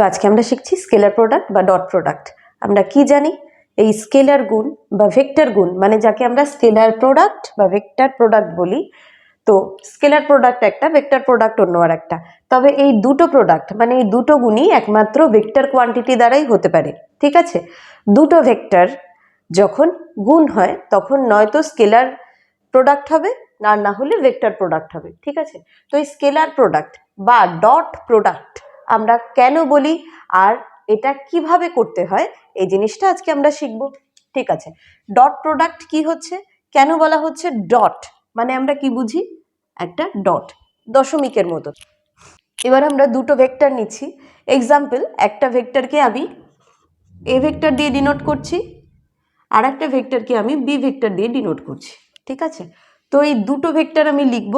তো আজকে আমরা শিখছি স্কেলার প্রোডাক্ট বা ডট প্রোডাক্ট। আমরা কি জানি? এই স্কেলার গুণ বা ভেক্টর গুণ মানে যাকে আমরা স্কেলার প্রোডাক্ট বা ভেক্টর প্রোডাক্ট বলি, তো স্কেলার প্রোডাক্ট একটা, ভেক্টর প্রোডাক্ট অন্য আর একটা। তবে এই দুটো প্রোডাক্ট মানে এই দুটো গুণই একমাত্র ভেক্টর কোয়ান্টিটি দ্বারাই হতে পারে, ঠিক আছে? দুটো ভেক্টর যখন গুণ হয়, তখন নয়তো স্কেলার প্রোডাক্ট হবে, আর না হলে ভেক্টর প্রোডাক্ট হবে, ঠিক আছে? তো এই স্কেলার প্রোডাক্ট বা ডট প্রোডাক্ট আমরা কেন বলি আর এটা কীভাবে করতে হয়, এই জিনিসটা আজকে আমরা শিখব। ঠিক আছে ডট প্রোডাক্ট কি হচ্ছে? কেন বলা হচ্ছে ডট মানে আমরা কি বুঝি? একটা ডট দশমিকের মতো। এবার আমরা দুটো ভেক্টর নিচ্ছি। এক্সাম্পল একটা ভেক্টরকে আমি এ ভেক্টর দিয়ে ডিনোট করছি আর একটা ভেক্টরকে আমি বি ভেক্টর দিয়ে ডিনোট করছি। ঠিক আছে তো এই দুটো ভেক্টর আমি লিখব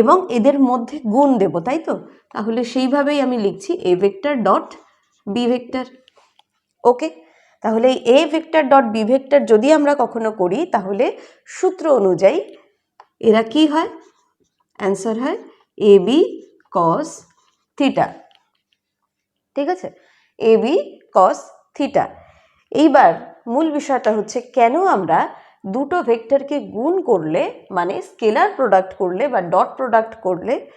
এবং এদের মধ্যে গুণ দেব, তাই তো? তাহলে সেইভাবেই আমি লিখছি a vector dot b vector okay তাহলে a vector dot b vector যদি আমরা কখনো করি, তাহলে সূত্র অনুযায়ী এরা কি হয়? অ্যান্সার হয় এ বি কস থিটা ঠিক আছে? এ বি কস থিটা এইবার মূল বিষয়টা হচ্ছে কেন আমরা দুটো ভেক্টরকে গুণ করলে মানে স্কেলার প্রোডাক্ট করলে বা ডট প্রোডাক্ট করলে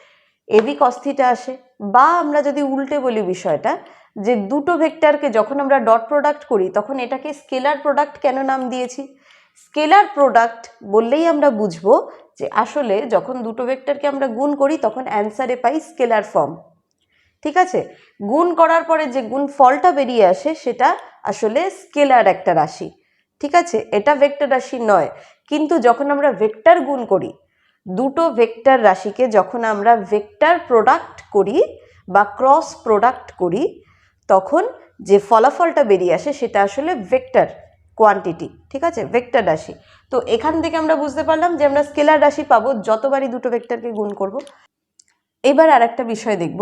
এবি কস্থিটা আসে। বা আমরা যদি উল্টে বলি বিষয়টা, যে দুটো ভেক্টরকে যখন আমরা ডট প্রোডাক্ট করি, তখন এটাকে স্কেলার প্রোডাক্ট কেন নাম দিয়েছি? স্কেলার প্রোডাক্ট বললেই আমরা বুঝব যে আসলে যখন দুটো ভেক্টরকে আমরা গুণ করি, তখন অ্যান্সারে পাই স্কেলার ফর্ম। ঠিক আছে? গুণ করার পরে যে গুণ ফলটা বেরিয়ে আসে, সেটা আসলে স্কেলার একটা রাশি। ঠিক আছে? এটা ভেক্টর রাশি নয়। কিন্তু যখন আমরা ভেক্টর গুণ করি, দুটো ভেক্টর রাশিকে যখন আমরা ভেক্টর প্রোডাক্ট করি বা ক্রস প্রোডাক্ট করি, তখন যে ফলাফলটা বেরিয়ে আসে সেটা আসলে ভেক্টর কোয়ান্টিটি ঠিক আছে? ভেক্টর রাশি। তো এখান থেকে আমরা বুঝতে পারলাম যে আমরা স্কেলার রাশি পাবো, যতবারই দুটো ভেক্টরকে গুণ করব। এবার আর একটা বিষয় দেখব।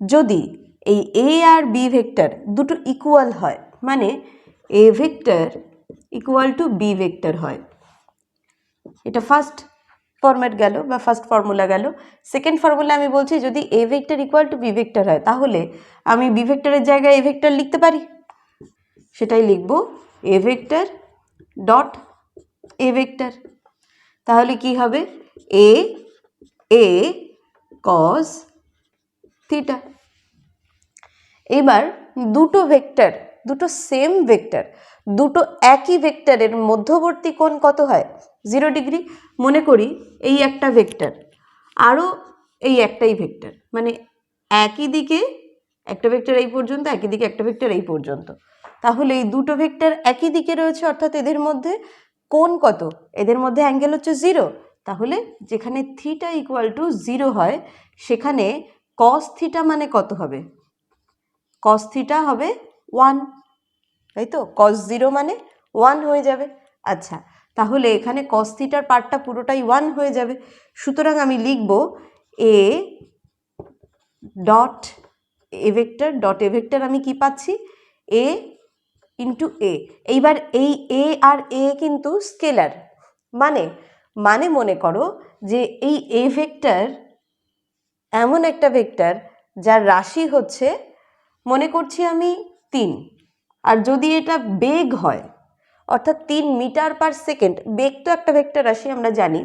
যদি এই এ আর বি ভেক্টর দুটো ইকুয়াল হয় মানে a vector equal to b vector হয়। এটা ফার্স্ট ফরম্যাট গেল বা ফার্স্ট ফর্মুলা গেল। সেকেন্ড ফর্মুলা আমি বলছি, যদি a vector equal to b vector হয়, তাহলে আমি বি ভেক্টরের জায়গায় এ ভেক্টর লিখতে পারি। সেটাই লিখব a vector dot a vector তাহলে কি হবে? এ এ কস থিটা এবার দুটো ভেক্টর দুটো সেম ভেক্টর দুটো একই ভেক্টরের মধ্যবর্তী কোণ কত হয়? জিরো ডিগ্রি মনে করি এই একটা ভেক্টর আরও এই একটাই ভেক্টর মানে একই দিকে একটা ভেক্টর এই পর্যন্ত, একই দিকে একটা ভেক্টর এই পর্যন্ত। তাহলে এই দুটো ভেক্টর একই দিকে রয়েছে, অর্থাৎ এদের মধ্যে কোণ কত? এদের মধ্যে অ্যাঙ্গেল হচ্ছে জিরো তাহলে যেখানে থিটা ইকুয়াল টু জিরো হয়, সেখানে কস থিটা মানে কত হবে? কস থিটা হবে ওয়ান তাই তো কস জিরো মানে ওয়ান হয়ে যাবে। আচ্ছা তাহলে এখানে কস থিটার পার্টটা পুরোটাই ওয়ান হয়ে যাবে। সুতরাং আমি লিখব a dot a vector dot a vector আমি কি পাচ্ছি? এ ইন্টু এ এইবার এই এ আর এ কিন্তু স্কেলার মানে মানে মনে করো যে এই এ ভেক্টর এমন একটা ভেক্টর যার রাশি হচ্ছে, মনে করছি আমি তিন। আর যদি এটা বেগ হয়, অর্থাৎ তিন মিটার পার সেকেন্ড, বেগ তো একটা ভেক্টর রাশি আমরা জানি।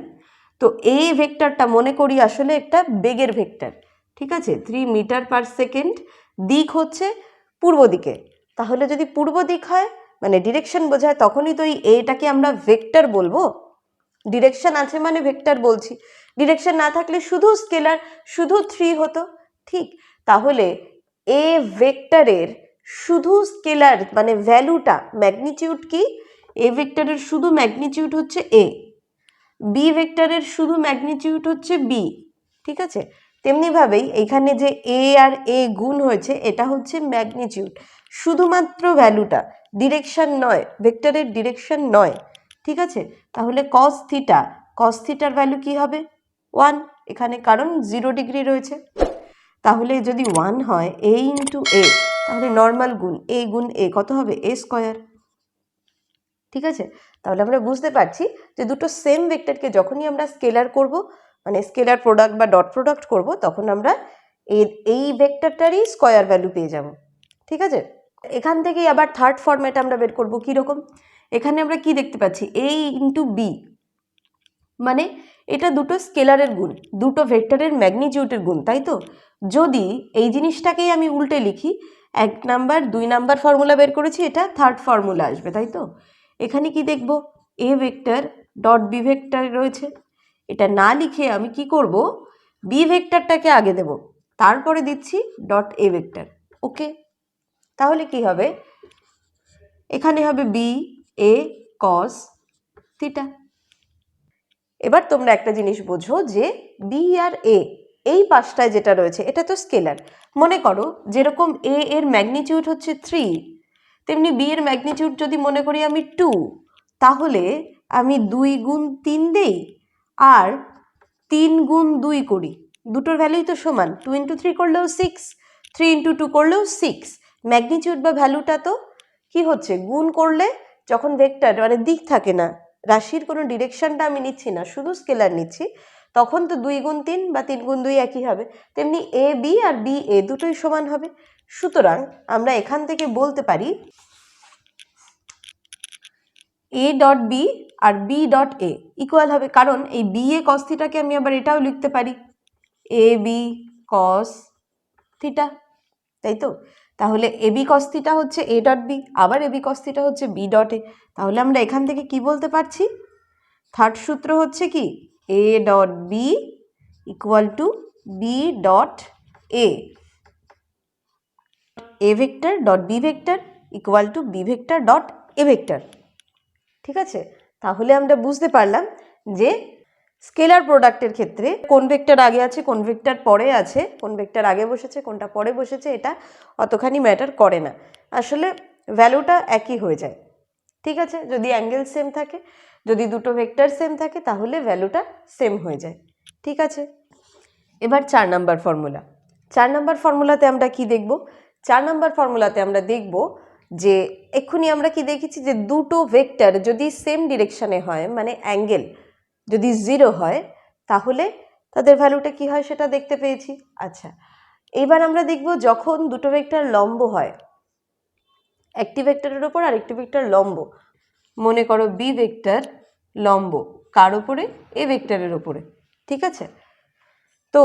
তো এই ভেক্টরটা মনে করি আসলে একটা বেগের ভেক্টর, ঠিক আছে? থ্রি মিটার পার সেকেন্ড, দিক হচ্ছে পূর্ব দিকে। তাহলে যদি পূর্ব দিক হয় মানে ডিরেকশন বোঝায়, তখনই তো এই এটাকে আমরা ভেক্টর বলব। ডিরেকশন আছে মানে ভেক্টর বলছি। ডিরেকশন না থাকলে শুধু স্কেলার, শুধু থ্রি হতো, ঠিক? তাহলে এ ভেক্টরের শুধু স্কেলার মানে ভ্যালুটা, ম্যাগনিটিউড কি? এ ভেক্টরের শুধু ম্যাগনিটিউড হচ্ছে এ। বি ভেক্টরের শুধু ম্যাগনিটিউড হচ্ছে বি। ঠিক আছে? তেমনিভাবেই এখানে যে এ আর এ গুণ হয়েছে, এটা হচ্ছে ম্যাগনিটিউড। শুধুমাত্র ভ্যালুটা, ডিরেকশন নয়, ভেক্টরের ডিরেকশন নয়। ঠিক আছে? তাহলে কস থিটা কস থিটার ভ্যালু কি হবে? ওয়ান। এখানে কারণ জিরো ডিগ্রি রয়েছে। তাহলে যদি ওয়ান হয়, এ ইন্টু এ তাহলে নর্মাল গুণ এ গুণ এ কত হবে? এ স্কোয়ার ঠিক আছে? তাহলে আমরা বুঝতে পারছি যে দুটো সেম ভেক্টরকে যখনই আমরা স্কেলার করব মানে স্কেলার প্রোডাক্ট বা ডট প্রোডাক্ট করব, তখন আমরা এই ভেক্টরটারই স্কোয়ার ভ্যালু পেয়ে যাব। ঠিক আছে? এখান থেকেই আবার থার্ড ফর্ম্যাট আমরা বের করব কীরকম? এখানে আমরা কি দেখতে পাচ্ছি? এ ইন্টু বি মানে এটা দুটো স্কেলারের গুণ, দুটো ভেক্টরের ম্যাগনিটিউডের গুণ, তাই তো? যদি এই জিনিসটাকেই আমি উল্টে লিখি এক নাম্বার, দুই নাম্বার ফর্মুলা বের করেছি, এটা থার্ড ফর্মুলা আসবে, তাই তো? এখানে কি দেখব? A vector dot b vector রয়েছে। এটা না লিখে আমি কি করব? বি ভেক্টরটাকে আগে দেব, তারপরে দিচ্ছি ডট এ ভেক্টর ওকে? তাহলে কি হবে? এখানে হবে বি এ কস থিটা এবার তোমরা একটা জিনিস বোঝো যে বি আর এ এই পাশটায় যেটা রয়েছে, এটা তো স্কেলার। মনে করো, যেরকম এ এর ম্যাগনিটিউড হচ্ছে থ্রি তেমনি বি এর ম্যাগনিটিউড যদি মনে করি আমি টু তাহলে আমি দুই গুণ তিন দেই আর তিন গুণ দুই করি। দুটোর ভ্যালুই তো সমান। টু ইন্টু থ্রি করলেও সিক্স থ্রি ইন্টু টু করলেও সিক্স ম্যাগনিটিউড বা ভ্যালুটা তো কি হচ্ছে? গুণ করলে যখন ভেক্টর মানে দিক থাকে না, রাশির কোনো ডিরেকশনটা আমি নিচ্ছি না, শুধু স্কেলার নিচ্ছি। তখন তো দুই গুণ তিন বা তিন গুণ দুই একই হবে। তেমনি এ বি আর বি এ দুটোই সমান হবে। সুতরাং আমরা এখান থেকে বলতে পারি এ ডট বি আর বি ডট এ ইকুয়াল হবে। কারণ এই বি এ কস থিটাকে আমি আবার এটাও লিখতে পারি। এ বি কস থিটা তাই তো? তাহলে এ বি কস থিটা হচ্ছে এ ডট বি আবার এ বি কস থিটা হচ্ছে বি ডট এ তাহলে আমরা এখান থেকে কি বলতে পারছি? থার্ড সূত্র হচ্ছে কি? A dot b equal to b dot a a vector dot b vector equal to b vector dot a vector ঠিক আছে? তাহলে আমরা বুঝতে পারলাম যে স্কেলার প্রোডাক্টের ক্ষেত্রে কোন ভেক্টর আগে আছে, কোন ভেক্টর পরে আছে, কোন ভেক্টর আগে বসেছে, কোনটা পরে বসেছে, এটা অতখানি ম্যাটার করে না। আসলে ভ্যালুটা একই হয়ে যায়। ঠিক আছে? যদি অ্যাঙ্গেল সেম থাকে, যদি দুটো ভেক্টর সেম থাকে, তাহলে ভ্যালুটা সেম হয়ে যায়। ঠিক আছে? এবার চার নাম্বার ফর্মুলা চার নাম্বার ফর্মুলাতে আমরা কি দেখব? চার নাম্বার ফর্মুলাতে আমরা দেখব যে, এক্ষুনি আমরা কি দেখেছি যে, দুটো ভেক্টর যদি সেম ডিরেকশানে হয় মানে অ্যাঙ্গেল যদি জিরো হয়, তাহলে তাদের ভ্যালুটা কি হয় সেটা দেখতে পেয়েছি। আচ্ছা এবার আমরা দেখব যখন দুটো ভেক্টর লম্ব হয় একটি ভেক্টরের ওপর আরেকটি ভেক্টর লম্ব। মনে করো বি ভেক্টর লম্ব। কার ওপরে এ ভেক্টরের ওপরে ঠিক আছে? তো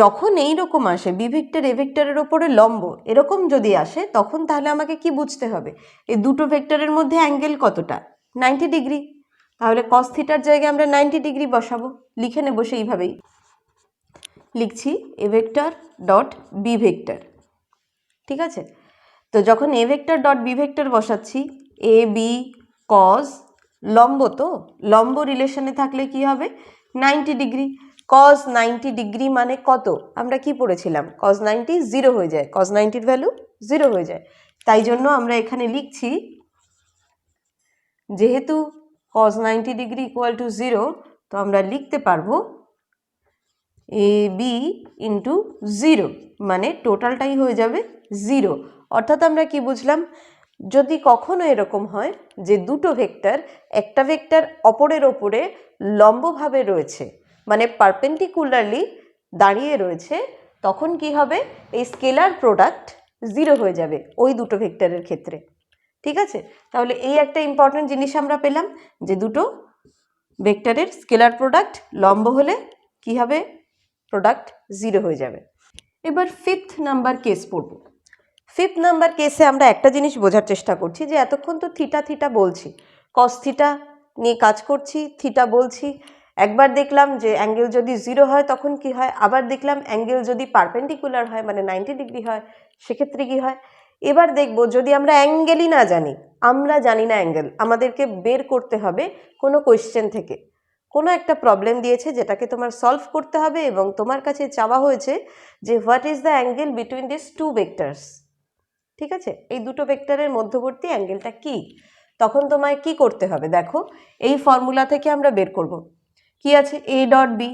যখন এই রকম আসে বি ভেক্টর এ ভেক্টরের ওপরে লম্ব, এরকম যদি আসে, তখন তাহলে আমাকে কি বুঝতে হবে? এই দুটো ভেক্টরের মধ্যে অ্যাঙ্গেল কতটা? Ninety degree. তাহলে কস থিটার জায়গায় আমরা নাইনটি ডিগ্রি বসাবো। লিখে নেব সেইভাবেই। লিখছি a vector dot b vector. ঠিক আছে? তো যখন a vector dot b vector বসাচ্ছি এ বি কজ লম্ব তো, লম্ব রিলেশনে থাকলে কি হবে? Ninety degree cos ninety degree মানে কত? আমরা কি পড়েছিলাম? কজ নাইনটি জিরো হয়ে যায়। কজ নাইনটির ভ্যালু জিরো হয়ে যায়। তাই জন্য আমরা এখানে লিখছি, যেহেতু cos ninety degree equal to zero তো আমরা লিখতে পারব এ বি ইন্টু জিরো মানে টোটালটাই হয়ে যাবে জিরো অর্থাৎ আমরা কি বুঝলাম? যদি কখনো এরকম হয় যে দুটো ভেক্টর একটা ভেক্টর অপরের ওপরে লম্বভাবে রয়েছে মানে পারপেন্ডিকুলারলি দাঁড়িয়ে রয়েছে, তখন কি হবে? এই স্কেলার প্রোডাক্ট জিরো হয়ে যাবে ওই দুটো ভেক্টরের ক্ষেত্রে। ঠিক আছে? তাহলে এই একটা ইম্পর্ট্যান্ট জিনিস আমরা পেলাম যে দুটো ভেক্টরের স্কেলার প্রোডাক্ট লম্ব হলে কি হবে? প্রোডাক্ট জিরো হয়ে যাবে। এবার ফিফথ নাম্বার কেস পড়ব। ফিফথ নাম্বার কেসে আমরা একটা জিনিস বোঝার চেষ্টা করছি যে এতক্ষণ তো থিটা থিটা বলছি। কস থিটা নিয়ে কাজ করছি থিটা বলছি। একবার দেখলাম যে অ্যাঙ্গেল যদি জিরো হয় তখন কি হয়? আবার দেখলাম অ্যাঙ্গেল যদি পারপেন্ডিকুলার হয় মানে নাইনটি ডিগ্রি হয়, সেক্ষেত্রে কি হয়? এবার দেখব যদি আমরা অ্যাঙ্গেলই না জানি, আমরা জানি না অ্যাঙ্গেল আমাদেরকে বের করতে হবে কোনো কোয়েশ্চেন থেকে। কোনো একটা প্রবলেম দিয়েছে যেটাকে তোমার সলভ করতে হবে এবং তোমার কাছে চাওয়া হয়েছে যে what is the angle between this two vectors ঠিক আছে? এই দুটো ভেক্টরের মধ্যবর্তী অ্যাঙ্গেলটা কি? তখন তোমায় কি করতে হবে দেখো? এই ফর্মুলা থেকে আমরা বের করব। কি আছে? A dot b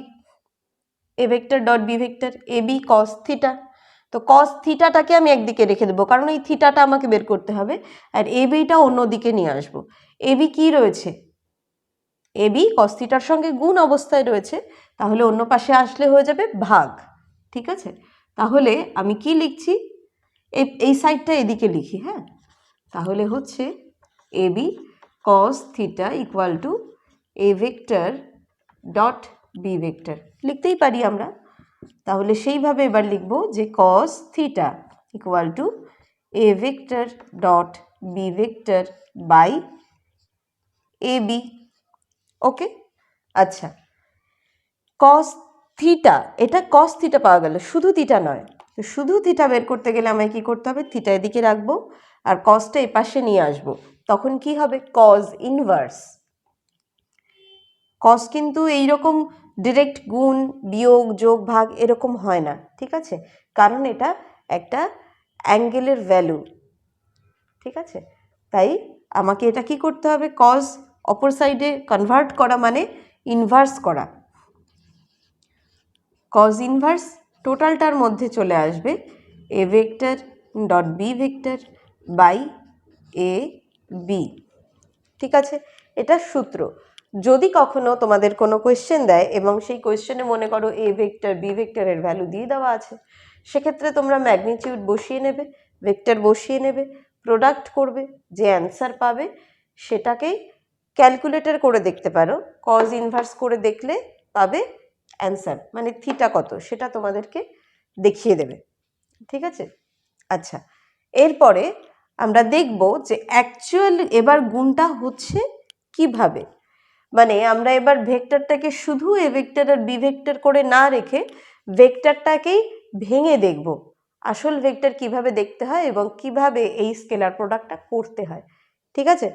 a vector dot b vector a b cos theta তো কস থিটাটাকে আমি একদিকে রেখে দেবো, কারণ এই থিটাটা আমাকে বের করতে হবে। আর এ বিটা অন্যদিকে নিয়ে আসব। এ বি কী রয়েছে? এ বি কস থিটার সঙ্গে গুণ অবস্থায় রয়েছে। তাহলে অন্য পাশে আসলে হয়ে যাবে ভাগ। ঠিক আছে? তাহলে আমি কি লিখছি? এই এই সাইডটা এদিকে লিখি হ্যাঁ? তাহলে হচ্ছে a b cos theta equal to a vector dot b vector লিখতেই পারি আমরা। তাহলে সেইভাবে এবার লিখব যে cos theta equal to a vector dot b vector by a b okay আচ্ছা। কস থিটা এটা কস থিটা পাওয়া গেল, শুধু থিটা নয়। তো শুধু থিটা বের করতে গেলে আমায় কি করতে হবে? থিটা এদিকে রাখব আর কসটা এপাশে নিয়ে আসব। তখন কি হবে? কজ ইনভার্স কস কিন্তু এইরকম ডিরেক্ট গুণ, বিয়োগ, যোগ, ভাগ এরকম হয় না, ঠিক আছে? কারণ এটা একটা অ্যাঙ্গেলের ভ্যালু ঠিক আছে? তাই আমাকে এটা কি করতে হবে? কজ অপর সাইডে কনভার্ট করা মানে ইনভার্স করা। কজ ইনভার্স টোটালটার মধ্যে চলে আসবে a vector dot b vector by a b. ঠিক আছে? এটা সূত্র। যদি কখনো তোমাদের কোনো কোয়েশ্চেন দেয় এবং সেই কোয়েশ্চেনে মনে করো এ ভেক্টর, বি ভেক্টরের ভ্যালু দিয়ে দেওয়া আছে, সেক্ষেত্রে তোমরা ম্যাগনিটিউড বসিয়ে নেবে ভেক্টর বসিয়ে নেবে প্রোডাক্ট করবে, যে অ্যান্সার পাবে সেটাকেই ক্যালকুলেটর করে দেখতে পারো। কজ ইনভার্স করে দেখলে পাবে অ্যান্সার মানে থিটা কত, সেটা তোমাদেরকে দেখিয়ে দেবে। ঠিক আছে? আচ্ছা এরপরে আমরা দেখব যে অ্যাকচুয়াল এবার গুণটা হচ্ছে কীভাবে? মানে আমরা এবার ভেক্টরটাকে শুধু এ ভেক্টর আর বি ভেক্টর করে না রেখে ভেক্টরটাকেই ভেঙে দেখব। আসল ভেক্টর কীভাবে দেখতে হয় এবং কীভাবে এই স্কেলার প্রোডাক্টটা করতে হয়। ঠিক আছে?